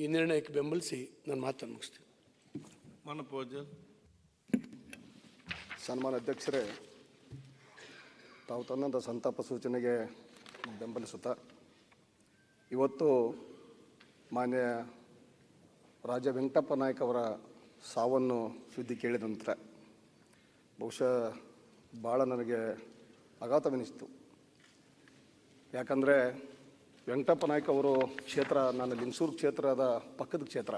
ಈ ನಿರ್ಣಯಕ್ಕೆ ಬೆಂಬಲಿಸಿ ನನ್ನ ಮಾತನ್ನು ಮುಗಿಸ್ತೀನಿ. ಮಾನ್ಯ ಸನ್ಮಾನ ಅಧ್ಯಕ್ಷರೇ ತಾವು ತಂದಂಥ ಸಂತಾಪ ಸೂಚನೆಗೆ ಬೆಂಬಲಿಸುತ್ತಾ ಇವತ್ತು ಮಾನ್ಯ ರಾಜ ವೆಂಕಟಪ್ಪ ನಾಯ್ಕ ಅವರ ಸಾವನ್ನು ಸುದ್ದಿ ಕೇಳಿದ ನಂತರ ಬಹುಶಃ ಭಾಳ ನನಗೆ ಆಘಾತವೆನಿಸಿತು. ಯಾಕಂದರೆ ವೆಂಕಟಪ್ಪ ನಾಯ್ಕ ಅವರು ಕ್ಷೇತ್ರ, ನನ್ನ ಲಿಂಗಸೂರು ಕ್ಷೇತ್ರದ ಪಕ್ಕದ ಕ್ಷೇತ್ರ.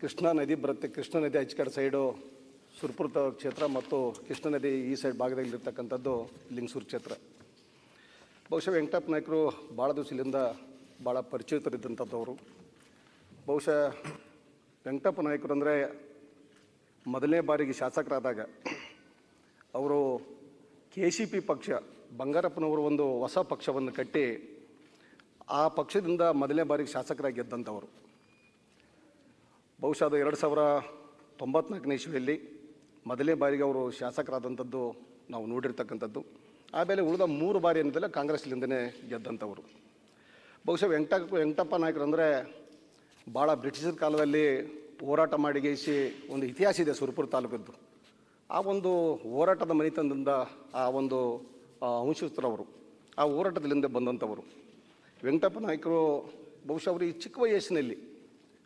ಕೃಷ್ಣಾ ನದಿ ಬರುತ್ತೆ. ಕೃಷ್ಣಾ ನದಿ ಆಚೆ ಸೈಡು ಸುರ್ಪುರ ಕ್ಷೇತ್ರ ಮತ್ತು ಕೃಷ್ಣಾ ನದಿ ಈ ಸೈಡ್ ಭಾಗದಲ್ಲಿರ್ತಕ್ಕಂಥದ್ದು ಲಿಂಗಸೂರು ಕ್ಷೇತ್ರ. ಬಹುಶಃ ವೆಂಕಟಪ್ಪ ನಾಯ್ಕರು ಭಾಳ ದಿವಸದಿಂದ ಭಾಳ ಪರಿಚಿತರಿದ್ದಂಥದ್ದವರು ಬಹುಶಃ ವೆಂಕಟಪ್ಪ ನಾಯ್ಕರು ಅಂದರೆ ಮೊದಲನೇ ಬಾರಿಗೆ ಶಾಸಕರಾದಾಗ ಅವರು ಕೆ ಸಿ ಪಿ ಪಕ್ಷ ಬಂಗಾರಪ್ಪನವರು ಒಂದು ಹೊಸ ಪಕ್ಷವನ್ನು ಕಟ್ಟಿ ಆ ಪಕ್ಷದಿಂದ ಮೊದಲನೇ ಬಾರಿಗೆ ಶಾಸಕರಾಗಿ ಗೆದ್ದಂಥವರು ಬಹುಶಃ ಅದು ಎರಡು ಸಾವಿರ ತೊಂಬತ್ನಾಲ್ಕನೇ ಇಸ್ವಿಯಲ್ಲಿ ಮೊದಲನೇ ಬಾರಿಗೆ ಅವರು ಶಾಸಕರಾದಂಥದ್ದು ನಾವು ನೋಡಿರ್ತಕ್ಕಂಥದ್ದು. ಆಮೇಲೆ ಉಳಿದ ಮೂರು ಬಾರಿ ಏನಿದೆಲ್ಲ ಕಾಂಗ್ರೆಸ್ಲಿಂದನೇ ಗೆದ್ದಂಥವರು. ಬಹುಶಃ ವೆಂಕಟ ವೆಂಕಟಪ್ಪ ನಾಯಕರು ಅಂದರೆ ಭಾಳ ಬ್ರಿಟಿಷರ ಕಾಲದಲ್ಲಿ ಹೋರಾಟ ಮಾಡಿ ಗೇಸಿ ಒಂದು ಇತಿಹಾಸ ಇದೆ ಸುರಪುರ ತಾಲೂಕದ್ದು. ಆ ಒಂದು ಹೋರಾಟದ ಮನೆತನದಿಂದ ಆ ಒಂದು ವಂಶಸ್ಥರವರು ಆ ಹೋರಾಟದಲ್ಲಿಂದ ಬಂದಂಥವರು. ವೆಂಕಟಪ್ಪ ನಾಯ್ಕರು ಬಹುಶಃ ಅವರು ಈ ಚಿಕ್ಕ ವಯಸ್ಸಿನಲ್ಲಿ,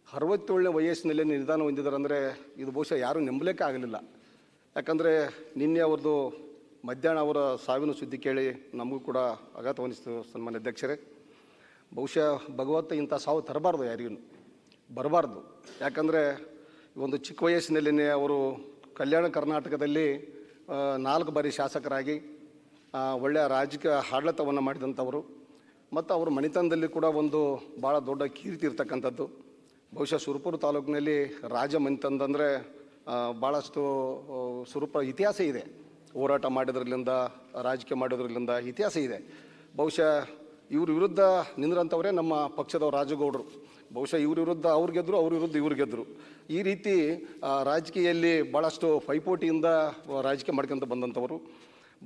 ಅರವತ್ತೇಳನೇ ವಯಸ್ಸಿನಲ್ಲಿ ನಿಧಾನ ಹೊಂದಿದ್ದಾರೆ ಅಂದರೆ ಇದು ಬಹುಶಃ ಯಾರೂ ನೆಂಬಲಿಕ್ಕೆ ಆಗಲಿಲ್ಲ. ಯಾಕಂದರೆ ನಿನ್ನೆ ಅವ್ರದ್ದು ಮಧ್ಯಾಹ್ನ ಅವರ ಸಾವಿನ ಸುದ್ದಿ ಕೇಳಿ ನಮಗೂ ಕೂಡ ಆಘಾತವನಿಸ್ತು ಸನ್ಮಾನ್ಯ ಅಧ್ಯಕ್ಷರೇ. ಬಹುಶಃ ಭಗವಂತ ಇಂಥ ಸಾವು ತರಬಾರ್ದು ಯಾರಿಗೂ, ಬರಬಾರ್ದು. ಯಾಕಂದರೆ ಒಂದು ಚಿಕ್ಕ ವಯಸ್ಸಿನಲ್ಲಿನೇ ಅವರು ಕಲ್ಯಾಣ ಕರ್ನಾಟಕದಲ್ಲಿ ನಾಲ್ಕು ಬಾರಿ ಶಾಸಕರಾಗಿ ಒಳ್ಳೆಯ ರಾಜಕೀಯ ಆಡಳಿತವನ್ನು ಮಾಡಿದಂಥವರು. ಮತ್ತು ಅವರು ಮನೆತನದಲ್ಲಿ ಕೂಡ ಒಂದು ಭಾಳ ದೊಡ್ಡ ಕೀರ್ತಿ ಇರ್ತಕ್ಕಂಥದ್ದು. ಬಹುಶಃ ಸುರಪುರ ತಾಲೂಕಿನಲ್ಲಿ ರಾಜ ಮನೆತನದಂದರೆ ಭಾಳಷ್ಟು ಸುರಪ ಇತಿಹಾಸ ಇದೆ. ಹೋರಾಟ ಮಾಡಿದ್ರಲ್ಲಿಂದ, ರಾಜಕೀಯ ಮಾಡಿದ್ರಲ್ಲಿಂದ ಇತಿಹಾಸ ಇದೆ. ಬಹುಶಃ ಇವ್ರ ವಿರುದ್ಧ ನಿಂದ್ರಂಥವರೇ ನಮ್ಮ ಪಕ್ಷದ ರಾಜಗೌಡರು. ಬಹುಶಃ ಇವ್ರ ವಿರುದ್ಧ ಅವ್ರು ಗೆದ್ದರು ಅವ್ರ ವಿರುದ್ಧ ಇವ್ರು ಗೆದ್ದರು ಈ ರೀತಿ ರಾಜಕೀಯದಲ್ಲಿ ಭಾಳಷ್ಟು ಪೈಪೋಟಿಯಿಂದ ರಾಜಕೀಯ ಮಾಡ್ಕೊಂತ ಬಂದಂಥವರು.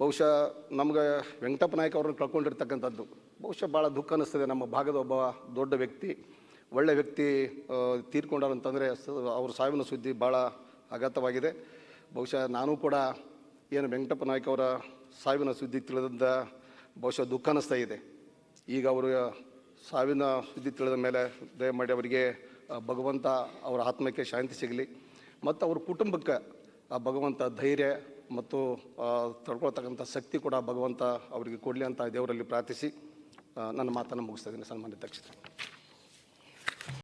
ಬಹುಶಃ ನಮ್ಗೆ ವೆಂಕಟಪ್ಪ ನಾಯಕ್ ಅವ್ರನ್ನ ಕಳ್ಕೊಂಡಿರ್ತಕ್ಕಂಥದ್ದು. ಬಹುಶಃ ಭಾಳ ದುಃಖ ಅನ್ನಿಸ್ತದೆ ನಮ್ಮ ಭಾಗದ ಒಬ್ಬ ದೊಡ್ಡ ವ್ಯಕ್ತಿ. ಒಳ್ಳೆ ವ್ಯಕ್ತಿ ತೀರ್ಕೊಂಡರು ಅಂತಂದರೆ ಅವ್ರ ಸಾವಿನ ಸುದ್ದಿ ಭಾಳ ಆಘಾತವಾಗಿದೆ ಬಹುಶಃ ನಾನು ಕೂಡ ಏನು ವೆಂಕಟಪ್ಪ ನಾಯ್ಕ ಅವರ ಸಾವಿನ ಸುದ್ದಿ ತಿಳಿದಂಥ ಬಹುಶಃ ದುಃಖ ಅನ್ನಿಸ್ತಾ ಇದೆ. ಈಗ ಅವರು ಸಾವಿನ ಸುದ್ದಿ ತಿಳಿದ ಮೇಲೆ ದಯಮಾಡಿ ಅವರಿಗೆ ಭಗವಂತ ಅವರ ಆತ್ಮಕ್ಕೆ ಶಾಂತಿ ಸಿಗಲಿ. ಮತ್ತು ಅವ್ರ ಕುಟುಂಬಕ್ಕೆ ಆ ಭಗವಂತ ಧೈರ್ಯ ಮತ್ತು ತಡ್ಕೊಳ್ತಕ್ಕಂಥ ಶಕ್ತಿ ಕೂಡ ಭಗವಂತ ಅವರಿಗೆ ಕೊಡಲಿ ಅಂತ ದೇವರಲ್ಲಿ ಪ್ರಾರ್ಥಿಸಿ ನನ್ನ ಮಾತನ್ನು ಮುಗಿಸ್ತಾ ಇದ್ದೀನಿ. ಸನ್ಮಾನ್ಯ ಅಧ್ಯಕ್ಷತೆ